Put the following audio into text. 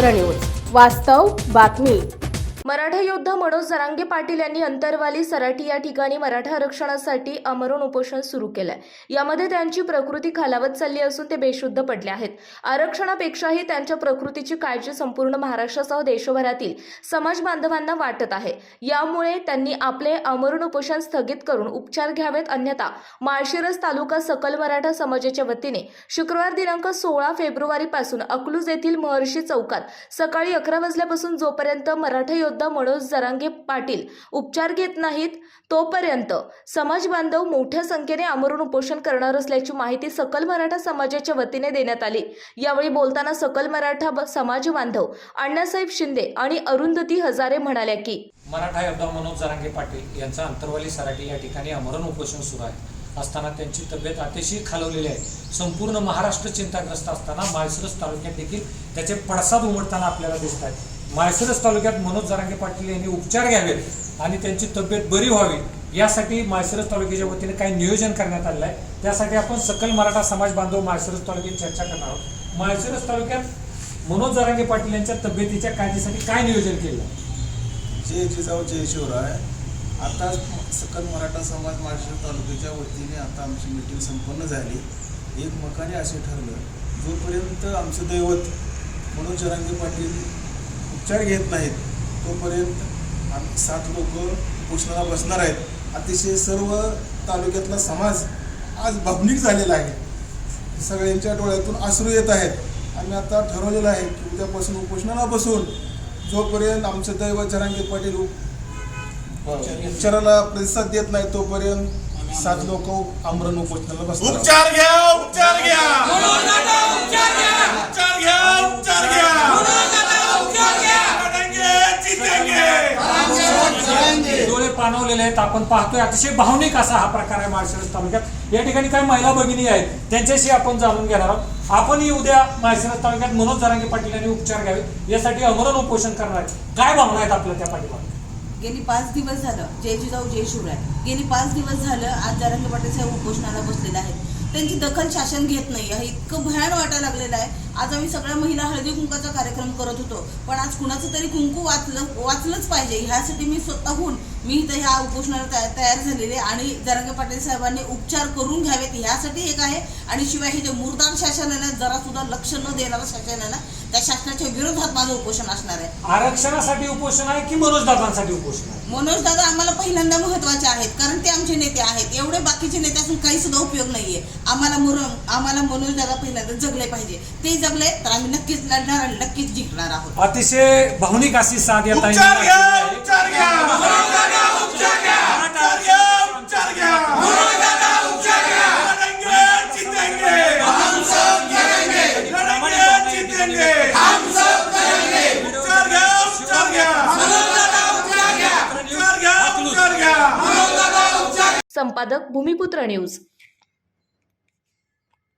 भूमिपुत्र news. वास्तव बातमी. मराठा योद्धा मनोज जरांगे पाटील यांनी अंतरवाली सराठी या ठिकाणी मराठा आरक्षणासाठी अमरण उपोषण सुरू केलंय. यामध्ये त्यांची प्रकृती खालावत चालली असून ते बेशुद्ध पडले आहेत. आरक्षणापेक्षाही त्यांच्या प्रकृतीची काळजी संपूर्ण महाराष्ट्रासह देशभरातील समाज बांधवांना वाटत आहे. यामुळे त्यांनी आपले अमरण उपोषण स्थगित करून उपचार घ्यावेत अन्यथा माळशिरस तालुका सकल मराठा समाजाच्या वतीने शुक्रवार दिनांक सोळा फेब्रुवारी पासून अकलूज येथील महर्षी चौकात सकाळी अकरा वाजल्यापासून जोपर्यंत मराठा योद्धा मनोज जरांगे पाटील उपचार घेत नाहीत तोपर्यंत समाज बांधव मोठ्या संख्येने आमरण उपोषण करणार असल्याची माहिती सकल मराठा समाजाच्या वतीने देण्यात आली. यावेळी बोलताना सकल मराठा समाज बांधव अण्णासाहेब शिंदे आणि अरुंधती हजारे म्हणाल्या की मराठा योद्धा मनोज जरांगे पाटील यांचं अंतरवाली सराटी या ठिकाणी आमरण उपोषण सुरू आहे. असताना त्यांची तब्येत अतिशय खालवलेली आहे. संपूर्ण महाराष्ट्र चिंताग्रस्त असताना माळशिरस तालुक्यात देखील त्याचे पडसाद उमटताना आपल्याला दिसत आहेत. माळशिरस तालुक्यात मनोज जरांगे पाटील यांनी उपचार घ्यावेत आणि त्यांची तब्येत बरी व्हावी यासाठी माळशिरस तालुक्याच्या वतीने काही नियोजन करण्यात आलेलं आहे त्यासाठी आपण सकल मराठा समाज बांधव माळशिरस तालुक्यात चर्चा करणार आहोत. माळशिरस तालुक्यात मनोज जरांगे पाटील यांच्या तब्येतीच्या काळजीसाठी काय नियोजन केलं? जय जिजाऊ जय शिवराय. आता सकल मराठा समाज महाराष्ट्र तालुक्याच्या वतीने आता आमची मीटिंग संपन्न झाली. एकमताने असे ठरलं जोपर्यंत आमचं दैवत मनोज जरांगे पाटील उपचार घेत नाहीत. तोपर्यंत आम्ही सात लोक उपोषणाला बसणार आहेत. अतिशय सर्व तालुक्यातला समाज आज भावनिक झालेला आहे. सगळ्यांच्या डोळ्यातून अश्रू येत आहेत. आम्ही आता ठरवलेलं आहे की उद्यापासून उपोषणाला बसून जोपर्यंत आमचं दैवत जरांगे पाटील उप- उपचाराला प्रतिसाद देत नाही तोपर्यंत सात लोक आमरण उपोषणाला बसतात उपचार घ्या उपचार घ्या. पाणवलेले आहेत. आपण पाहतोय अतिशय भावनिक असा हा प्रकार आहे माळशिरस तालुक्यात. या ठिकाणी काही महिला भगिनी आहेत. त्यांच्याशी आपण जाणून घेणार आहोत. आपणही उद्या माळशिरस तालुक्यात मनोज जरांगे पाटील यांनी उपचार घ्यावे. यासाठी अमरण उपोषण करणार आहेत. काय भावना आहेत आपल्या त्या पाठीमागे? गेली पाच दिवस झालं. जय जिजाऊ जय शिवराय. गेली पाच दिवस झालं आज जरांगे पाटील साहेब उपोषणाला बसलेले आहेत. त्यांची दखल शासन घेत नाही. हे इतकं भयान वाटायला लागलेलं आहे. आज आम्ही सगळ्या महिला हळदी कुंकाचा कार्यक्रम करत होतो. पण आज कुणाचं तरी कुंकू वाचलं वाचलंच पाहिजे. ह्यासाठी मी स्वतःहून मी इथं ह्या उपोषणाला तया- तयार झालेले आणि जरांगे पाटील साहेबांनी उपचार करून घ्यावेत. ह्यासाठी एक आहे. आणि शिवाय हे जे मुरदार शासन आहे ना जरा सुद्धा लक्ष न देणारं शासन आहे ना त्या शासनाच्या विरोधात माझं उपोषण असणार आहे. आरक्षणासाठी उपोषण आहे की मनोज दादांसाठी उपोषण आहे? मनोज दादा आम्हाला पहिल्यांदा महत्त्वाचे आहेत कारण ते आमचे नेते आहेत. एवढे बाकीचे नेते असून काही सुद्धा उपयोग नाहीये. आम्हाला मुर आम्हाला मनोज दादा पहिल्यांदा जगले पाहिजे. ते जगले तर आम्ही नक्कीच लढणार आणि नक्कीच जिंकणार आहोत. अतिशय भावनिक अशी साथ या ताईंनी उपचार घ्या दाखवली आहे. उपचार घ्या. उपचार घ्या. उपचार घ्या उपचार घ्या. उपचार घ्या. लढेंगे, जीतेंगे. लढेंगे, जीतेंगे. उपचार घ्या उपचार घ्या. उपचार घ्या उपचार घ्या. संपादक भूमिपुत्र न्यूज.